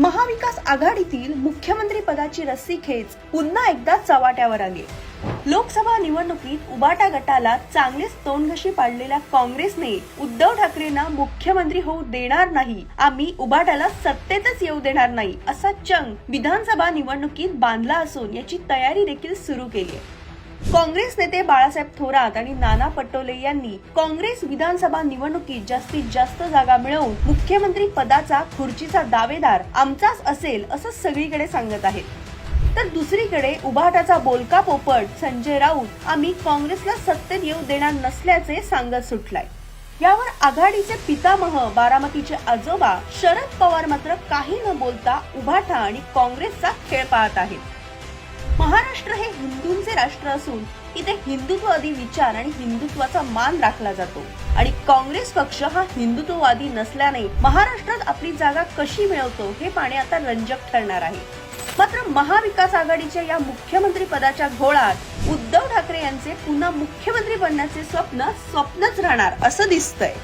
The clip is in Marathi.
महाविकास आघाडीतील मुख्यमंत्री पदाची रस्सी खेच पुन्हा एकदा चव्हाट्यावर आली. लोकसभा निवडणुकीत उबाटा गटाला चांगलेच तोंडघशी पाडलेल्या काँग्रेसने उद्धव ठाकरेंना मुख्यमंत्री होऊ देणार नाही. आम्ही उबाटाला सत्तेतच येऊ देणार नाही असा चंग विधानसभा निवडणुकीत बांधला असून याची तयारी देखील सुरू केली आहे. काँग्रेस नेते बाळासाहेब थोरात आणि नाना पटोले यांनी काँग्रेस विधानसभा निवडणुकीत जास्तीत जास्त जागा मिळवून मुख्यमंत्री पदाचा खुर्चीचा दावेदार आमचाच असेल असं सगळीकडे सांगत आहेत. तर दुसरीकडे उभाटाचा बोलका पोपट संजय राऊत आम्ही काँग्रेसला सत्तेत येऊ देणार नसल्याचे सांगत सुटलाय. यावर आघाडीचे पितामह बारामतीचे आजोबा शरद पवार मात्र काही न बोलता उभाटा आणि काँग्रेसचा खेळ पाहत आहेत. महाराष्ट्र हे हिंदूंचे राष्ट्र असून इथे हिंदुत्ववादी विचार आणि हिंदुत्वाचा मान राखला जातो. आणि काँग्रेस पक्ष हा हिंदुत्ववादी नसल्याने महाराष्ट्रात आपली जागा कशी मिळवतो हे पाहणे आता रंजक ठरणार आहे. मात्र महाविकास आघाडीच्या या मुख्यमंत्री पदाच्या घोळात उद्धव ठाकरे यांचे पुन्हा मुख्यमंत्री बनण्याचे स्वप्न स्वप्नच राहणार असं दिसतंय.